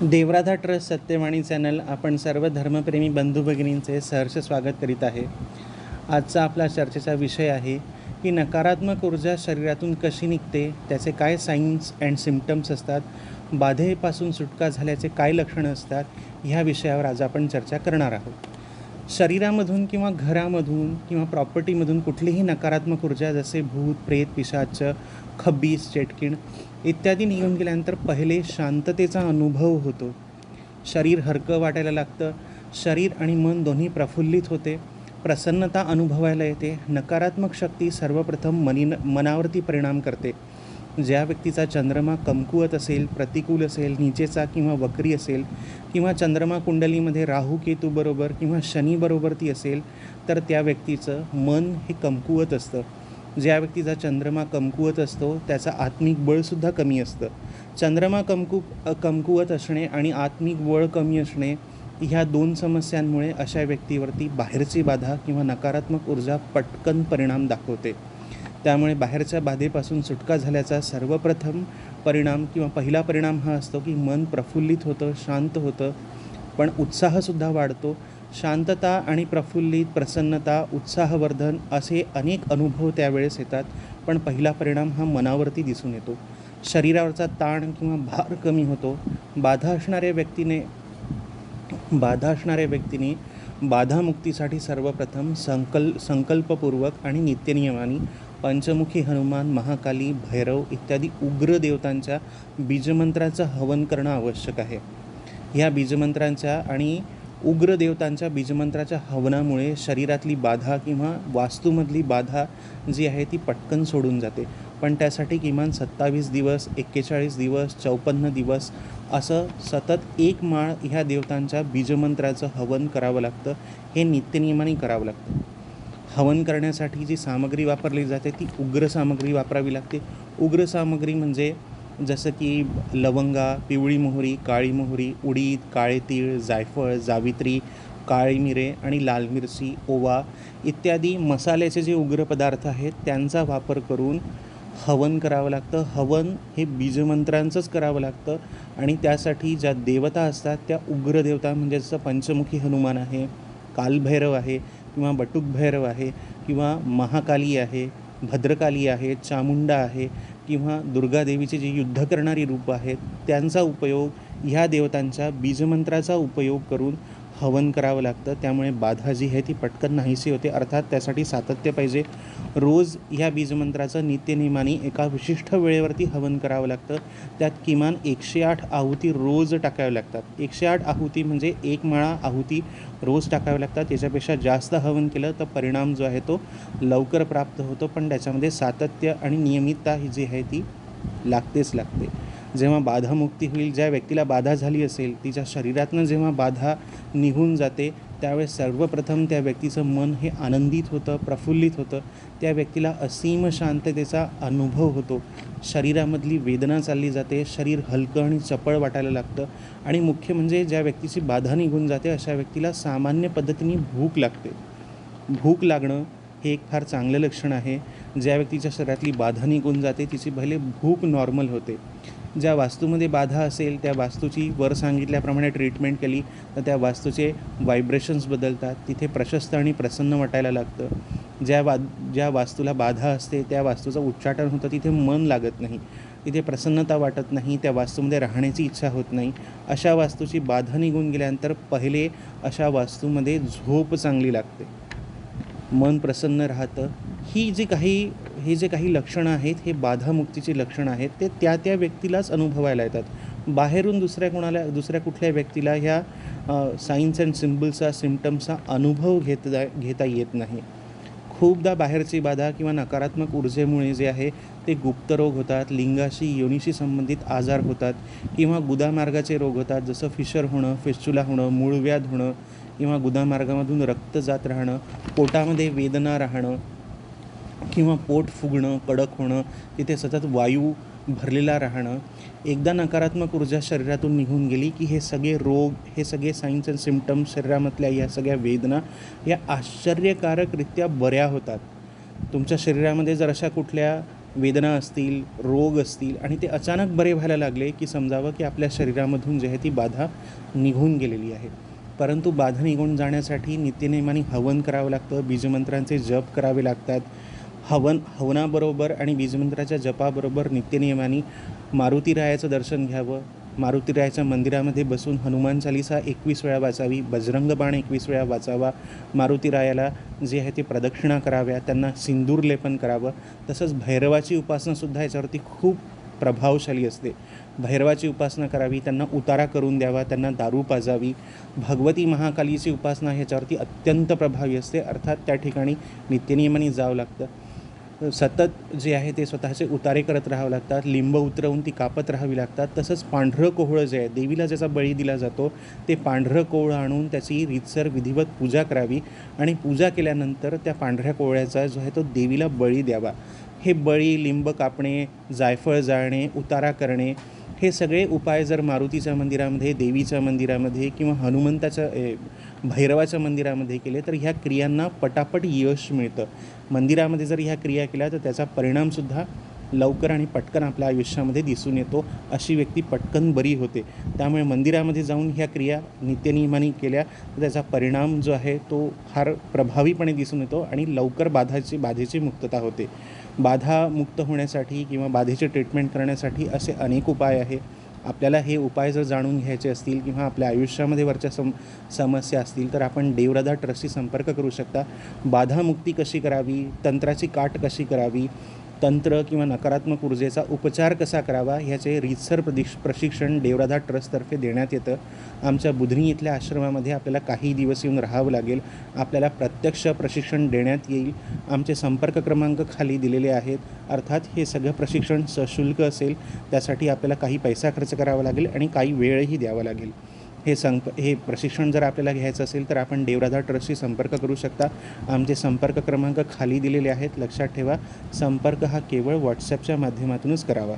देवराधा trust Satyavani channel आपण सर्व धर्मप्रेमी बंधू भगिनींचे सहर्ष स्वागत करीत आहे. आजचा आपला चर्चेचा विषय आहे की नकारात्मक ऊर्जा शरीरातून कशी निघते त्याचे काय साईन्स अँड सिम्पटम्स असतात बाधेपासून सुटका झाल्याचे काय लक्षणं असतात ह्या विषयावर आज आपण चर्चा करणार आहोत. शरीरामधून किंवा घरामधून किंवा प्रॉपर्टीमधून कुठलीही नकारात्मक ऊर्जा जसे भूत प्रेत पिशाच खब्बीस चेटकीण इत्यादी निघून गेल्यानंतर पहिले शांततेचा अनुभव होतो. शरीर हरकं वाटायला लागतं. शरीर आणि मन दोन्ही प्रफुल्लित होते. प्रसन्नता अनुभवायला येते. नकारात्मक शक्ती सर्वप्रथम मनी मनावरती परिणाम करते. ज्या व्यक्तीचा चंद्रमा कमकुवत असेल प्रतिकूल असेल नीचेचा किंवा वक्री असेल किंवा चंद्रमा कुंडलीमध्ये राहू केतूबरोबर किंवा शनीबरोबर ती असेल तर त्या व्यक्तीचं मन हे कमकुवत असतं. ज्या व्यक्तीचा चंद्रमा कमकुवत असतो त्याचं आत्मिक बळसुद्धा कमी असतं. चंद्रमा कमकु कमकुवत असणे आणि आत्मिक बळ कमी असणे ह्या दोन समस्यांमुळे अशा व्यक्तीवरती बाहेरची बाधा किंवा नकारात्मक ऊर्जा पटकन परिणाम दाखवते. त्यामुळे बाहेरच्या बाधेपासून सुटका झाल्याचा सर्वप्रथम परिणाम किंवा पहिला परिणाम हा असतो की मन प्रफुल्लित होतं शांत होतं पण उत्साहसुद्धा वाढतो शांतता आणि प्रफुल्लित प्रसन्नता उत्साहवर्धन असे अनेक अनुभव त्यावेळेस येतात पण पहिला परिणाम हा मनावरती दिसून येतो. शरीरावरचा ताण किंवा भार कमी होतो. बाधा असणाऱ्या व्यक्तीने बाधा असणाऱ्या व्यक्तीने बाधामुक्तीसाठी सर्वप्रथम संकल संकल्पपूर्वक आणि नित्यनियमाने पंचमुखी हनुमान महाकाली भैरव इत्यादी उग्र देवतांच्या बीजमंत्राचं हवन करणं आवश्यक आहे. ह्या बीजमंत्रांच्या आणि उग्र देवतांच्या बीजमंत्राच्या हवनामुळे शरीरातली बाधा किंवा वास्तूमधली बाधा जी आहे ती पटकन सोडून जाते. पण त्यासाठी किमान सत्तावीस दिवस एक्केचाळीस दिवस चौपन्न दिवस असं सतत एक माळ ह्या देवतांच्या बीजमंत्राचं हवन करावं लागतं हे नित्यनियमाने करावं लागतं. हवन करण्यासाठी जी सामग्री वापरली जाते ती उग्र सामग्री वापरावी लागते. उग्र सामग्री म्हणजे जसं की लवंगा पिवळी मोहरी काळी मोहरी उडीद काळे तीळ जायफळ जावित्री काळी मिरे आणि लाल मिरची ओवा इत्यादी मसाल्याचे जे उग्र पदार्थ आहेत त्यांचा वापर करून हवन करावं लागतं. हवन हे बीजमंत्रांचंच करावं लागतं आणि त्यासाठी ज्या देवता असतात त्या उग्र देवता म्हणजे जसं पंचमुखी हनुमान आहे कालभैरव आहे किंवा बटुक भैरव आहे किंवा महाकाली आहे भद्रकाली आहे चामुंडा आहे किंवा दुर्गादेवीचे जे युद्ध करणारी रूपं आहेत त्यांचा उपयोग ह्या देवतांच्या बीजमंत्राचा उपयोग करून हवन करावं लागतं त्यामुळे बाधा जी आहे ती पटकन नाहीशी होते. अर्थात त्यासाठी सातत्य पाहिजे. रोज ह्या बीजमंत्राचं नित्यनियमाने एका विशिष्ट वेळेवरती हवन करावं लागतं. त्यात किमान एकशे आठ आहुती रोज टाकाव्या लागतात. एकशे आठ आहुती म्हणजे एक माळा आहुती रोज टाकाव्या लागतात. त्याच्यापेक्षा जास्त हवन केलं तर परिणाम जो आहे तो लवकर प्राप्त होतो. पण त्याच्यामध्ये सातत्य आणि नियमितता ही जी आहे ती लागतेच लागते. जेव्हा बाधामुक्ती होईल ज्या व्यक्तीला बाधा झाली असेल तिच्या शरीरातनं जेव्हा बाधा निघून जाते त्यावेळेस सर्वप्रथम त्या व्यक्तीचं मन हे आनंदित होतं प्रफुल्लित होतं. त्या व्यक्तीला असीम शांततेचा अनुभव होतो. शरीरामधली वेदना चालली जाते शरीर हलकं आणि चपळ वाटायला लागतं आणि मुख्य म्हणजे ज्या व्यक्तीची बाधा निघून जाते अशा व्यक्तीला सामान्य पद्धतीने भूक लागते. भूक लागणं हे एक फार चांगलं लक्षण आहे. ज्या व्यक्तीच्या शरीरातली बाधा निघून जाते तिची पहिले भूक नॉर्मल होते. ज्या वास्तूमध्ये बाधा असेल त्या वास्तूची वर सांगितल्याप्रमाणे ट्रीटमेंट केली तर त्या वास्तूचे व्हायब्रेशन्स बदलतात. तिथे प्रशस्त आणि प्रसन्न वाटायला लागतं. ज्या वा ज्या वास्तूला बाधा असते त्या वास्तूचं उच्चाटन होतं तिथे मन लागत नाही. तिथे प्रसन्नता वाटत नाही त्या वास्तूमध्ये राहण्याची इच्छा होत नाही. अशा वास्तूची बाधा निघून गेल्यानंतर पहिले अशा वास्तूमध्ये झोप चांगली लागते. मन प्रसन्न राहतं ही जी काही हे जे काही लक्षणं आहेत हे बाधामुक्तीची लक्षणं आहेत ते त्या त्या व्यक्तीलाच अनुभवायला येतात. बाहेरून दुसऱ्या कोणाला दुसऱ्या कुठल्या व्यक्तीला ह्या सायन्स अँड सिम्बल्सचा सिम्टम्सचा अनुभव घेत घेता येत नाही. खूपदा बाहेरची बाधा किंवा नकारात्मक ऊर्जेमुळे जे आहे ते गुप्तरोग होतात लिंगाशी योनीशी संबंधित आजार होतात किंवा गुदामार्गाचे रोग होतात जसं फिशर होणं फिस्चुला होणं मूळव्याध होणं किंवा गुदामार्गामधून रक्त जात राहणं पोटामध्ये वेदना राहणं किंवा पोट फुगणं कडक होणं तिथे सतत वायू भरलेला राहणं एकदा नकारात्मक ऊर्जा शरीरातून निघून गेली की हे सगळे रोग हे सगळे साईन्स अँड सिमटम्स शरीरामधल्या या सगळ्या वेदना या आश्चर्यकारकरित्या बऱ्या होतात. तुमच्या शरीरामध्ये जर अशा कुठल्या वेदना असतील रोग असतील आणि ते अचानक बरे व्हायला लागले की समजावं की आपल्या शरीरामधून जे आहे ती बाधा निघून गेलेली आहे. परंतु बाधा निघून जाण्यासाठी नित्यनेमाने हवन करावं लागतं बीजमंत्रांचे जप करावे लागतात हवन हवनाबरोबर आणि बीजमंत्राच्या जपाबरोबर नित्यनियमाने मारुतीरायाचं दर्शन घ्यावं. मारुतीरायाच्या मंदिरामध्ये बसून हनुमान चालिसा एकवीस वेळा वाचावी बजरंग बाण एकवीस वेळा वाचावा. मारुतीरायाला जे आहे ते प्रदक्षिणा कराव्या त्यांना सिंदूर लेपन करावं. तसंच भैरवाची उपासनासुद्धा याच्यावरती खूप प्रभावशाली असते. भैरवाची उपासना करावी त्यांना उतारा करून द्यावा त्यांना दारू पाजावी. भगवती महाकालीची उपासना ह्याच्यावरती अत्यंत प्रभावी असते. अर्थात त्या ठिकाणी नित्यनियमाने जावं लागतं. सतत जे आहे ते स्वतःचे उतारे करत राहावं लागतात लिंब उतरवून ती कापत राहावी लागतात. तसंच पांढरं कोहळं जे आहे देवीला ज्याचा बळी दिला जातो ते पांढरं कोहळं आणून त्याची रीतसर विधिवत पूजा करावी आणि पूजा केल्यानंतर त्या पांढऱ्या कोहळ्याचा जो आहे तो देवीला बळी द्यावा. हे बळी लिंब कापणे जायफळ जाळणे उतारा करणे हे सगळे उपाय जर मारुतीच्या मंदिरामध्ये देवीच्या मंदिरामध्ये किंवा हनुमंताच्या ए, भैरवाच्या मंदिरामध्ये केले तर ह्या क्रियांना पटापट यश मिळतं. मंदिरामध्ये जर ह्या क्रिया केल्या तर त्याचा परिणामसुद्धा लवकर आणि पटकन आपल्या आयुष्यामध्ये दिसून येतो. अशी व्यक्ती पटकन बरी होते. त्यामुळे मंदिरामध्ये जाऊन ह्या क्रिया नित्यनियमाने केल्या तर त्याचा परिणाम जो आहे तो फार प्रभावीपणे दिसून येतो आणि लवकर बाधाची बाधेची मुक्तता होते. बाधा मुक्त होण्यासाठी किंवा बाधेचे ट्रीटमेंट करण्यासाठी असे अनेक उपाय आहे आपल्याला हे उपाय जर जाणून घ्यायचे असतील किंवा आपल्या आयुष्यामध्ये वरच्या सम समस्या असतील तर आपण देवराधा ट्रस्टशी संपर्क करू शकता. बाधामुक्ती कशी करावी? तंत्राची काट कशी करावी? तंत्र किंवा नकारात्मक ऊर्जेचा उपचार कसा करावा ह्याचे रीतसर प्रदिश प्रशिक्षण देवराधा ट्रस्टतर्फे देण्यात येतं. आमच्या बुधनी इथल्या आश्रमामध्ये आपल्याला काही दिवस येऊन राहावं लागेल. आपल्याला प्रत्यक्ष प्रशिक्षण देण्यात येईल. आमचे संपर्क क्रमांक खाली दिलेले आहेत. अर्थात हे सगळं प्रशिक्षण सशुल्क असेल. त्यासाठी आपल्याला काही पैसा खर्च करावा लागेल आणि काही वेळही द्यावा लागेल. हे संप हे प्रशिक्षण जर आपल्याला घ्यायचं असेल तर आपण देवराधा ट्रस्टशी संपर्क करू शकता. आमचे संपर्क क्रमांक खाली दिलेले आहेत. लक्षात ठेवा संपर्क हा केवळ व्हॉट्सॲपच्या माध्यमातूनच करावा.